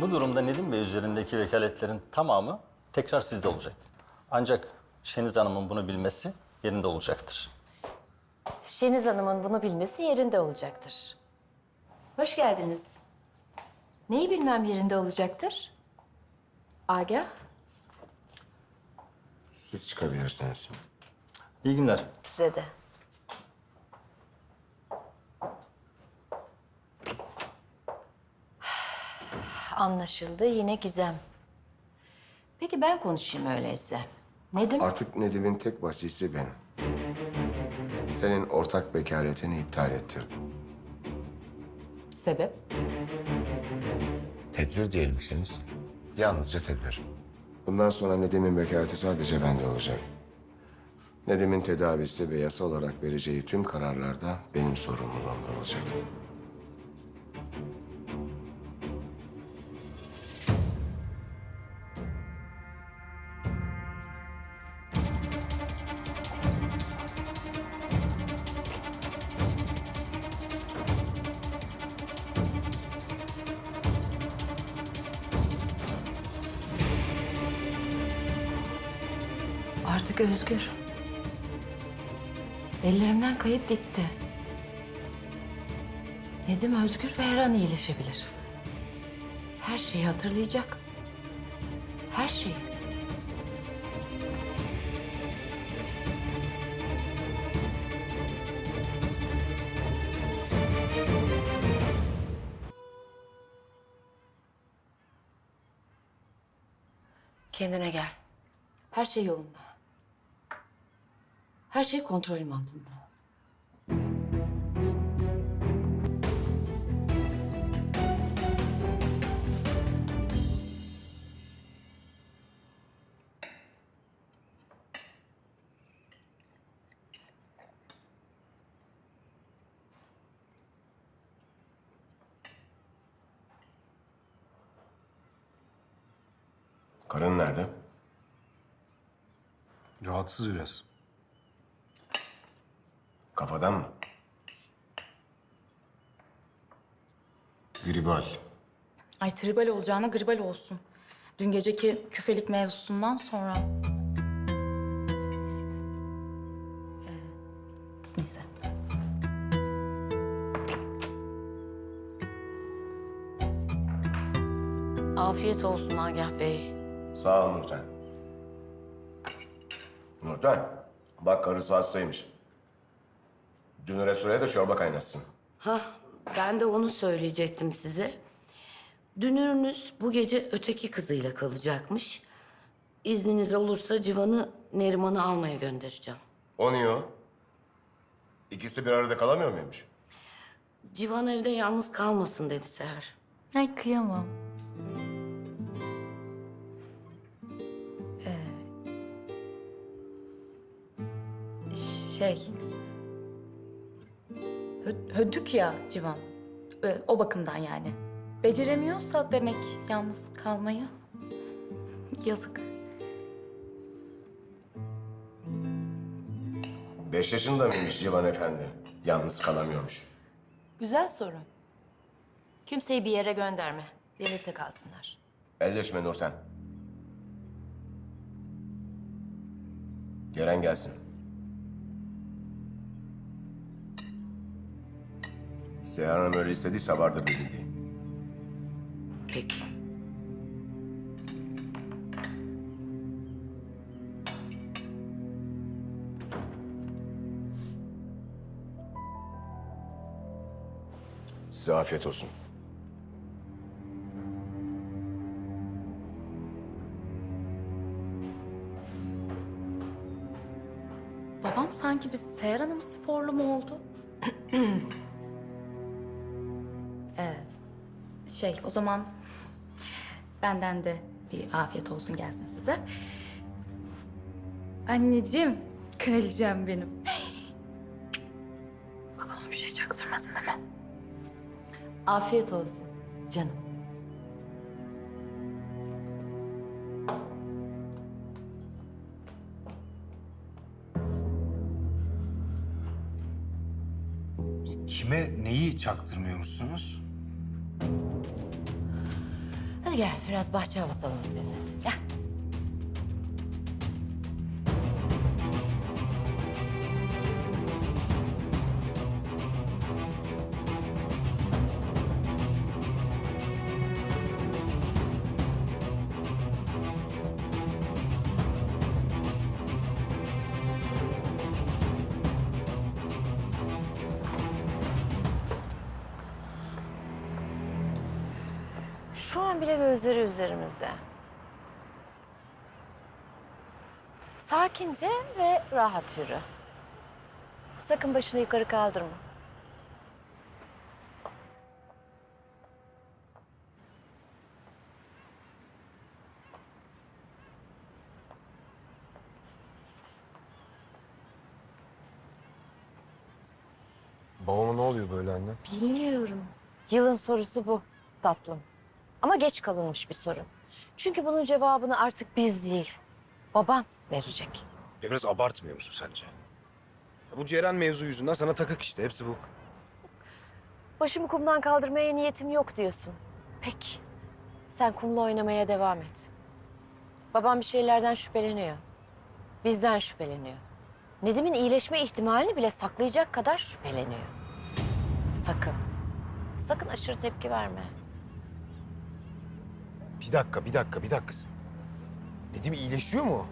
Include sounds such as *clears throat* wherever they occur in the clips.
Bu durumda Nedim Bey üzerindeki vekaletlerin tamamı tekrar sizde olacak. Ancak Şeniz Hanım'ın bunu bilmesi yerinde olacaktır. Şeniz Hanım'ın bunu bilmesi yerinde olacaktır. Hoş geldiniz. Neyi bilmem yerinde olacaktır? Agah? Siz çıkabilirsiniz. İyi günler. Size de. Anlaşıldı. Yine gizem. Peki ben konuşayım öyleyse. Nedim? Artık Nedim'in tek vasisi benim. Senin ortak vekaletini iptal ettirdim. Sebep? Tedbir diyelimseniz. Yalnızca tedbir. Bundan sonra Nedim'in vekaleti sadece bende olacak. Nedim'in tedavisi ve yasa olarak vereceği tüm kararlarda benim sorumluluğumda olacak. Artık özgür. Ellerimden kayıp gitti. Nedim özgür ve her an iyileşebilir. Her şeyi hatırlayacak. Her şeyi. Kendine gel. Her şey yolunda. Her şey kontrolüm altında. Karın nerede? Rahatsız biraz. Kafadan mı? Gribal. Ay tribal olacağına gribal olsun. Dün geceki küfelik mevzusundan sonra... Ee, neyse. Afiyet olsun Agah Bey. Sağ ol Nurten. Nurten, bak karısı hastaymış. Dünüre süreye de çorba kaynatsın. Hah, ben de onu söyleyecektim size. Dünürünüz bu gece öteki kızıyla kalacakmış. İzniniz olursa Civan'ı Neriman'ı almaya göndereceğim. O niye o? İkisi bir arada kalamıyor muymuş? Civan evde yalnız kalmasın dedi Seher. Ay kıyamam. Ee, şey... Hö- hödük ya Civan. Ee, o bakımdan yani. Beceremiyorsa demek yalnız kalmayı. Yazık. Beş yaşında mıymış Civan Efendi? Yalnız kalamıyormuş. Güzel soru. Kimseyi bir yere gönderme. Birlikte kalsınlar. Elleşme Nurten. Gelen gelsin. Seher Hanım öyle istediyse vardır bir bildiği. Peki. Size afiyet olsun. Babam sanki bir Seher Hanım sporlu mu oldu? *clears throat* evet. Şey o zaman benden de bir afiyet olsun gelsin size. Anneciğim, kraliçem benim. *gasps* Babama bir şey çaktırmadın değil mi? Afiyet olsun canım. Kime neyi çaktırmıyormuşsunuz? Gel biraz bahçe havası alalım seninle. Gel. Şu an bile gözleri üzerimizde. Sakince ve rahat yürü. Sakın başını yukarı kaldırma. Babama ne oluyor böyle anne? Bilmiyorum. Yılın sorusu bu tatlım. Ama geç kalınmış bir soru. Çünkü bunun cevabını artık biz değil, baban verecek. Biraz abartmıyor musun sence? Bu Ceren mevzu yüzünden sana takık işte. Hepsi bu. Başımı kumdan kaldırmaya niyetim yok diyorsun. Peki. Sen kumla oynamaya devam et. Babam bir şeylerden şüpheleniyor. Bizden şüpheleniyor. Nedim'in iyileşme ihtimalini bile saklayacak kadar şüpheleniyor. Sakın. Sakın aşırı tepki verme. Bir dakika, bir dakika, bir dakika. Dedim iyileşiyor mu?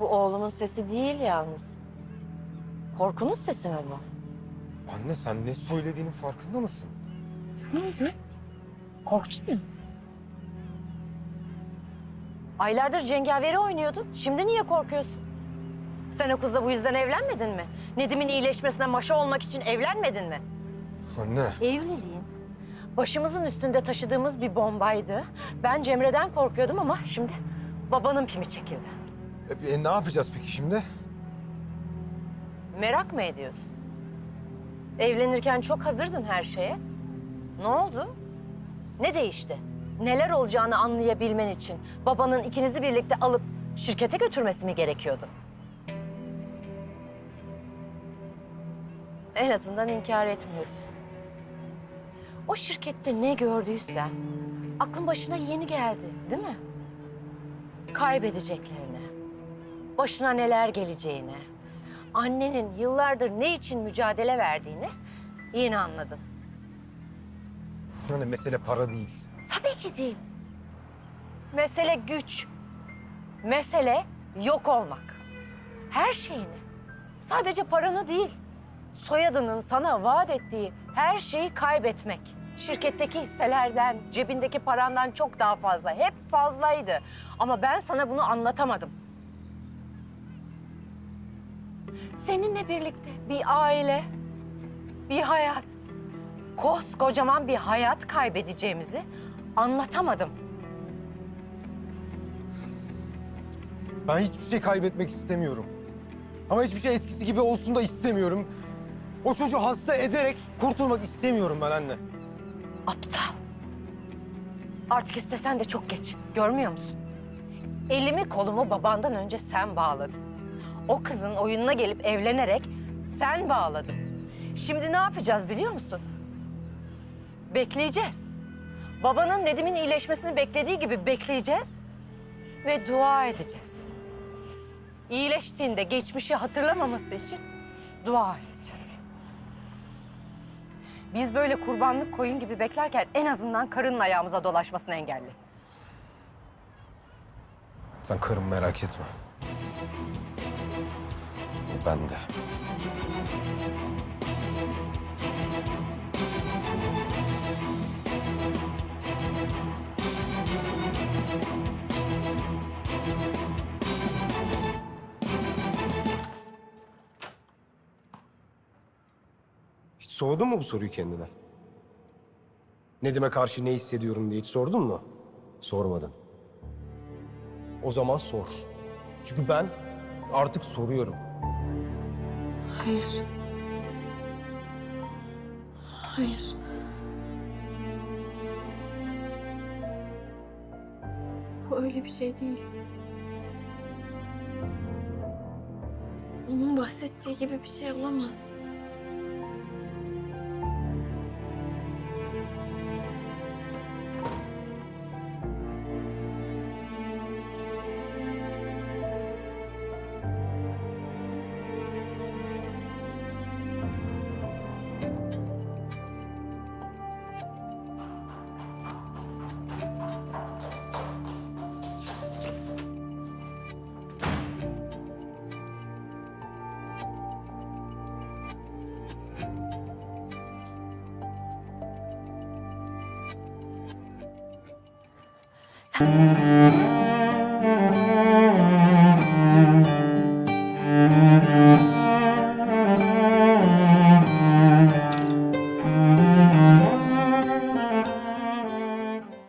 Bu oğlumun sesi değil yalnız. Korkunun sesi mi bu? Anne sen ne söylediğinin farkında mısın? Ne oldu? Korktun mu? Aylardır cengaveri oynuyordun. Şimdi niye korkuyorsun? Sen o kızla bu yüzden evlenmedin mi? Nedim'in iyileşmesine maşa olmak için evlenmedin mi? Anne. Evliliğin başımızın üstünde taşıdığımız bir bombaydı. Ben Cemre'den korkuyordum ama şimdi babanın pimi çekildi. E, e, ne yapacağız peki şimdi? Merak mı ediyorsun? Evlenirken çok hazırdın her şeye. Ne oldu? Ne değişti? Neler olacağını anlayabilmen için babanın ikinizi birlikte alıp şirkete götürmesi mi gerekiyordu? En azından inkar etmiyorsun. O şirkette ne gördüysen aklın başına yeni geldi, değil mi? Kaybedeceklerini, başına neler geleceğini, annenin yıllardır ne için mücadele verdiğini yeni anladın. Hani mesele para değil. Tabii ki değil. Mesele güç. Mesele yok olmak. Her şeyini. Sadece paranı değil. Soyadının sana vaat ettiği her şeyi kaybetmek. Şirketteki hisselerden, cebindeki parandan çok daha fazla. Hep fazlaydı. Ama ben sana bunu anlatamadım. Seninle birlikte bir aile, bir hayat, koskocaman bir hayat kaybedeceğimizi anlatamadım. Ben hiçbir şey kaybetmek istemiyorum. Ama hiçbir şey eskisi gibi olsun da istemiyorum. O çocuğu hasta ederek kurtulmak istemiyorum ben anne. Aptal. Artık istesen de çok geç. Görmüyor musun? Elimi kolumu babandan önce sen bağladın. O kızın oyununa gelip evlenerek sen bağladın. Şimdi ne yapacağız biliyor musun? Bekleyeceğiz. Babanın Nedim'in iyileşmesini beklediği gibi bekleyeceğiz ve dua edeceğiz. İyileştiğinde geçmişi hatırlamaması için dua edeceğiz. Biz böyle kurbanlık koyun gibi beklerken en azından karının ayağımıza dolaşmasını engelli. Sen karım merak etme. Ben de. Hiç sordun mu bu soruyu kendine? Nedim'e karşı ne hissediyorum diye hiç sordun mu? Sormadın. O zaman sor. Çünkü ben artık soruyorum. Hayır. Hayır. Bu öyle bir şey değil. Onun bahsettiği gibi bir şey olamaz. Thank you.